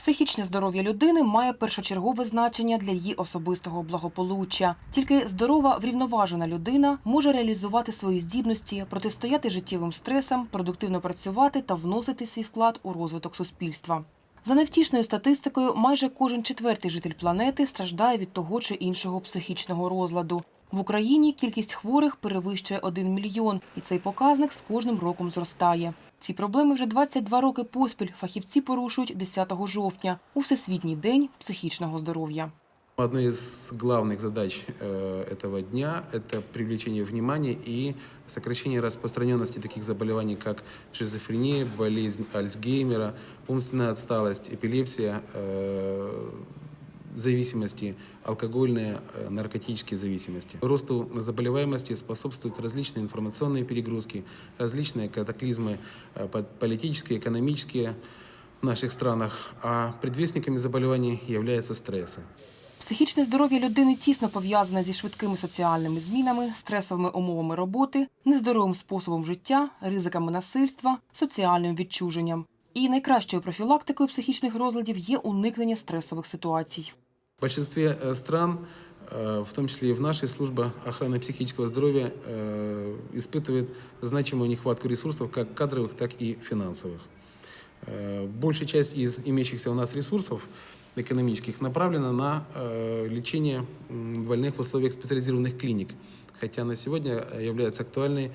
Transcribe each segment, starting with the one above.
Психічне здоров'я людини має першочергове значення для її особистого благополуччя. Тільки здорова, врівноважена людина може реалізувати свої здібності, протистояти життєвим стресам, продуктивно працювати та вносити свій вклад у розвиток суспільства. За невтішною статистикою, майже кожен четвертий житель планети страждає від того чи іншого психічного розладу. В Україні кількість хворих перевищує 1 мільйон, і цей показник з кожним роком зростає. Ці проблеми вже 22 роки поспіль фахівці порушують 10 жовтня у Всесвітній день психічного здоров'я. Одна из главных задач э, этого дня – это привлечение внимания и сокращение распространенности таких заболеваний, как шизофрения, болезнь Альцгеймера, умственная отсталость, эпилепсия, э, зависимости, алкогольные, э, наркотические зависимости. Росту заболеваемости способствуют различные информационные перегрузки, различные катаклизмы э, по- политические, экономические в наших странах, а предвестниками заболеваний являются стрессы. Психічне здоров'я людини тісно пов'язане зі швидкими соціальними змінами, стресовими умовами роботи, нездоровим способом життя, ризиками насильства, соціальним відчуженням. І найкращою профілактикою психічних розладів є уникнення стресових ситуацій. В большинстве э, стран, э, в том числе и в нашей, служба охраны психического здоровья э, испытывает значимую нехватку ресурсов, как кадровых, так и финансовых. Большая часть из имеющихся у нас ресурсов экономических направлена на лечение больных в условиях специализированных клиник, хотя на сегодня является актуальной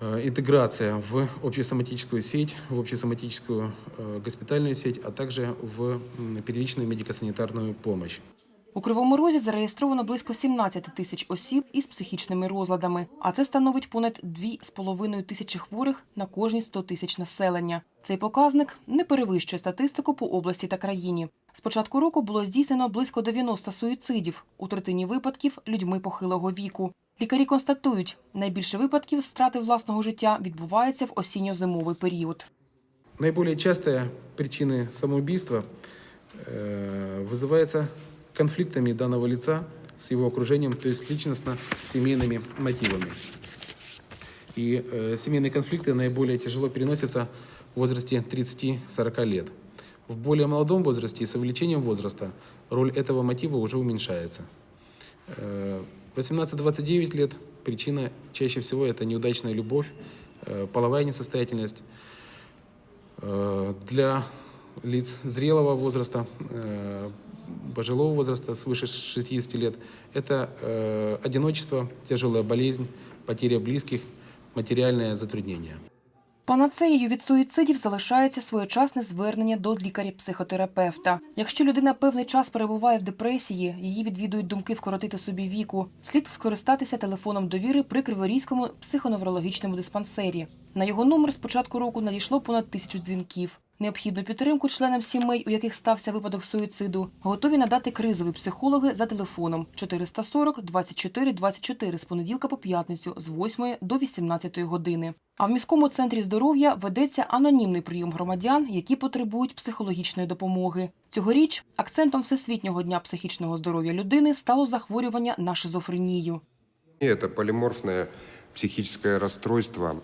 интеграция в общесоматическую сеть, в общесоматическую э, госпитальную сеть, а также в первичную медико-санитарную помощь. У Кривому Розі зареєстровано близько 17 тисяч осіб із психічними розладами, а це становить понад 2,5 тисячі хворих на кожні 100 тисяч населення. Цей показник не перевищує статистику по області та країні. З початку року було здійснено близько 90 суїцидів, у третині випадків людьми похилого віку. Лікарі констатують, найбільше випадків страти власного життя відбувається в осінньо-зимовий період. Наиболее частая причина самоубийства э, вызывается конфликтами данного лица с его окружением, то есть личностно-семейными мотивами. И э, семейные конфликты наиболее тяжело переносятся в возрасте 30-40 лет. В более молодом возрасте и с увеличением возраста роль этого мотива уже уменьшается. Э, 18-29 лет причина чаще всего это неудачная любовь, э, половая несостоятельность. Э, Для лиц зрелого возраста, э, пожилого возраста, свыше 60 лет, это одиночество, тяжелая болезнь, потеря близких, материальное затруднение. Панацеєю від суїцидів залишається своєчасне звернення до лікаря-психотерапевта. Якщо людина певний час перебуває в депресії, її відвідують думки вкоротити собі віку. Слід скористатися телефоном довіри при Криворізькому психоневрологічному диспансері. На його номер з початку року надійшло понад тисячу дзвінків. Необхідну підтримку членам сімей, у яких стався випадок суїциду, готові надати кризові психологи за телефоном 440 24 24 з понеділка по п'ятницю з 8 до 18 години. А в міському центрі здоров'я ведеться анонімний прийом громадян, які потребують психологічної допомоги. Цьогоріч акцентом Всесвітнього дня психічного здоров'я людини стало захворювання на шизофренію. Это полиморфное психическое расстройство,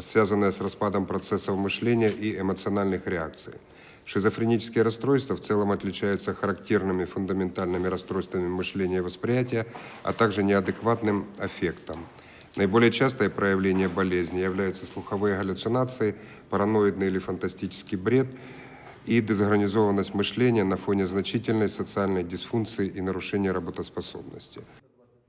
связанное с распадом процессов мышления и эмоциональных реакций. Шизофренические расстройства в целом отличаются характерными фундаментальными расстройствами мышления и восприятия, а также неадекватным аффектом. Наиболее частое проявление болезни являются слуховые галлюцинации, параноидный или фантастический бред и дезорганизованность мышления на фоне значительной социальной дисфункции и нарушения работоспособности.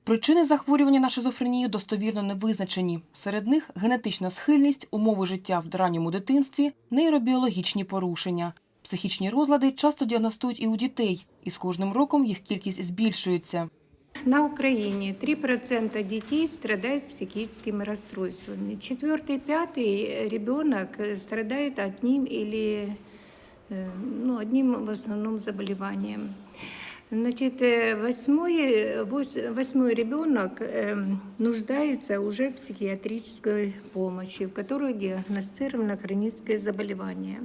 Причини захворювання на шизофренію достовірно не визначені. Серед них генетична схильність, умови життя в ранньому дитинстві, нейробіологічні порушення. Психічні розлади часто діагностують і у дітей, і з кожним роком їх кількість збільшується. На Украине 3% детей страдают психическими расстройствами. Четвертый, пятый ребенок страдает одним или э, ну, одним в основном заболеванием. Значит, э, восьмой, вось- восьмой ребенок нуждается уже в психиатрической помощи, в которой диагностировано хроническое заболевание.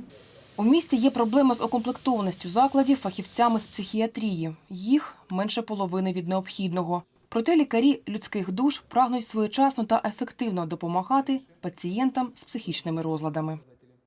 У місті є проблема з окомплектованістю закладів фахівцями з психіатрії. Їх менше половини від необхідного. Проте лікарі людських душ прагнуть своєчасно та ефективно допомагати пацієнтам з психічними розладами.